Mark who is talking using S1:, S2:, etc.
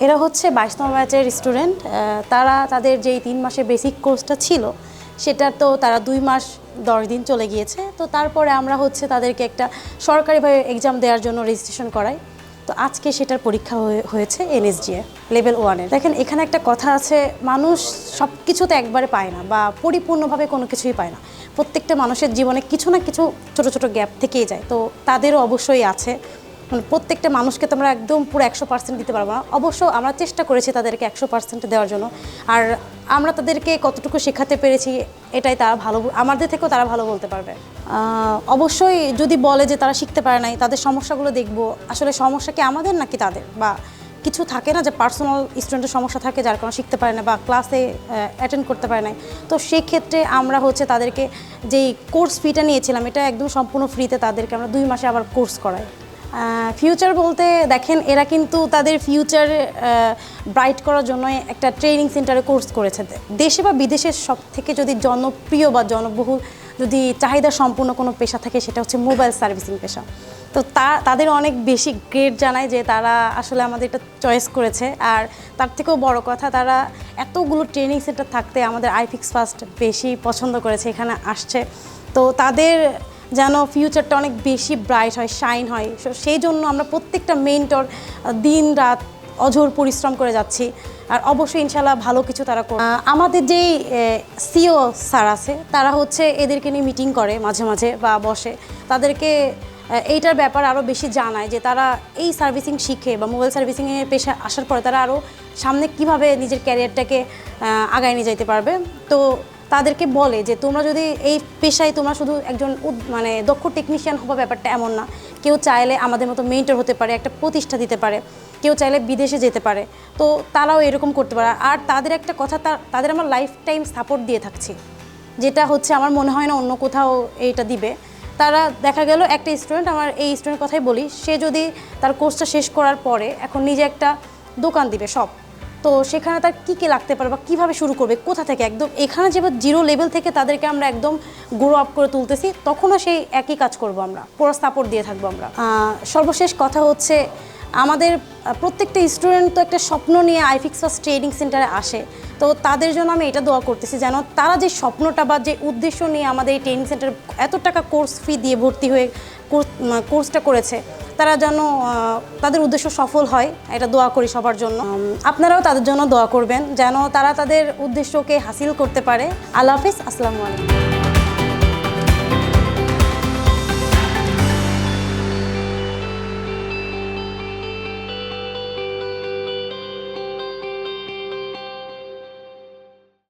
S1: এরা হচ্ছে বাইশ নম্বর ব্যাচের স্টুডেন্ট তারা তাদের যেই তিন মাসের বেসিক কোর্সটা ছিল সেটা তো তারা দুই মাস দশ দিন চলে গিয়েছে। তো তারপরে আমরা হচ্ছে তাদেরকে একটা সরকারিভাবে এক্সাম দেওয়ার জন্য রেজিস্ট্রেশন করাই। তো আজকে সেটার পরীক্ষা হয়ে- হয়েছে এনএসজিএ লেভেল ওয়ানে দেখেন, এখানে একটা কথা আছে, মানুষ সব কিছু তো একবারে পায় না বা পরিপূর্ণভাবে কোনো কিছুই পায় না। প্রত্যেকটা মানুষের জীবনে কিছু না কিছু ছোট ছোট গ্যাপ থেকেই যায়। তো তাদেরও অবশ্যই আছে। মানে প্রত্যেকটা মানুষকে তো আমরা একদম পুরো একশো পার্সেন্ট দিতে পারব। না অবশ্য আমরা চেষ্টা করেছি তাদেরকে একশো পার্সেন্ট দেওয়ার জন্য। আর আমরা তাদেরকে কতটুকু শেখাতে পেরেছি, এটাই তারা ভালো আমাদের থেকেও তারা ভালো বলতে পারবে। অবশ্যই যদি বলে যে তারা শিখতে পারে নাই, তাদের সমস্যাগুলো দেখব। আসলে সমস্যা কি আমাদের নাকি তাদের? বা কিছু থাকে না যে পার্সোনাল স্টুডেন্টের সমস্যা থাকে যার কারণে শিখতে পারে না বা ক্লাসে অ্যাটেন্ড করতে পারে না তো সেই ক্ষেত্রে আমরা হচ্ছে তাদেরকে যেই কোর্স ফিটা নিয়েছিলাম, এটা একদম সম্পূর্ণ ফ্রিতে তাদেরকে আমরা দুই মাসে আবার কোর্স করাই। ফিউচার বলতে দেখেন, এরা কিন্তু তাদের ফিউচার ব্রাইট করার জন্য একটা ট্রেনিং সেন্টারে কোর্স করেছে। দেশে বা বিদেশের সব থেকে যদি জনপ্রিয় বা জনবহুল যদি চাহিদা সম্পূর্ণ কোনো পেশা থাকে, সেটা হচ্ছে মোবাইল সার্ভিসিং পেশা। তো তা, তাদের অনেক বেশি গ্রেড জানায় যে তারা আসলে আমাদের এটা চয়েস করেছে। আর তার থেকেও বড় কথা, তারা এতগুলো ট্রেনিং সেন্টার থাকতে আমাদের আইফিক্স ফার্স্ট বেশি পছন্দ করেছে, এখানে আসছে। তো তাদের যেন ফিউচারটা অনেক বেশি ব্রাইট হয় শাইন হয়। সেই জন্য আমরা প্রত্যেকটা মেন্টর দিন রাত অঝোর পরিশ্রম করে যাচ্ছি। আর অবশ্যই ইনশাল্লাহ ভালো কিছু তারা আমাদের যেই সিও স্যার আছে, তারা হচ্ছে এদেরকে নিয়ে মিটিং করে মাঝে মাঝে বা বসে। তাদেরকে এইটার ব্যাপার আরও বেশি জানায় যে তারা এই সার্ভিসিং শিখে বা মোবাইল সার্ভিসিংয়ের পেশা আসার পরে তারা আরও সামনে কীভাবে নিজের ক্যারিয়ারটাকে আগায় নিয়ে যেতে পারবে। তো তাদেরকে বলে যে তোমরা যদি এই পেশায় তোমরা শুধু একজন মানে দক্ষ টেকনিশিয়ান হবা ব্যাপারটা এমন না। কেউ চাইলে আমাদের মতো মেন্টর হতে পারে, একটা প্রতিষ্ঠা দিতে পারে, কেউ চাইলে বিদেশে যেতে পারে। তো তারাও এরকম করতে পারে। আর তাদের একটা কথা তাদের আমরা লাইফ টাইম সাপোর্ট দিয়ে থাকছি। যেটা হচ্ছে আমার মনে হয় না অন্য কোথাও এইটা দিবে। তারা দেখা গেল একটা স্টুডেন্ট আমার এই স্টুডেন্ট কথাই বলি, সে যদি তার কোর্সটা শেষ করার পরে এখন নিজে একটা দোকান দিবে সব তো সেখানে তার কী কী লাগতে পারে বা কীভাবে শুরু করবে, কোথা থেকে? একদম এখানে যে জিরো লেভেল থেকে তাদেরকে আমরা একদম গ্রো আপ করে তুলতেছি, তখনও সেই একই কাজ করব আমরা পুরো সাপোর্ট দিয়ে থাকব আমরা। সর্বশেষ কথা হচ্ছে আমাদের প্রত্যেকটা স্টুডেন্ট তো একটা স্বপ্ন নিয়ে আইফিক্স ফার্স্ট ট্রেনিং সেন্টারে আসে। তো তাদের জন্য আমি এটা দোয়া করতেছি যেন তারা যে স্বপ্নটা বা যে উদ্দেশ্য নিয়ে আমাদের এই ট্রেনিং সেন্টার এত টাকা কোর্স ফি দিয়ে ভর্তি হয়ে কোর্সটা করেছে, তারা যেন তাদের উদ্দেশ্য সফল হয়, এটা দোয়া করি সবার জন্য। আপনারাও তাদের জন্য দোয়া করবেন যেন তারা তাদের উদ্দেশ্যকে হাসিল করতে পারে। আল্লাহ হাফিজ, আসসালামু আলাইকুম।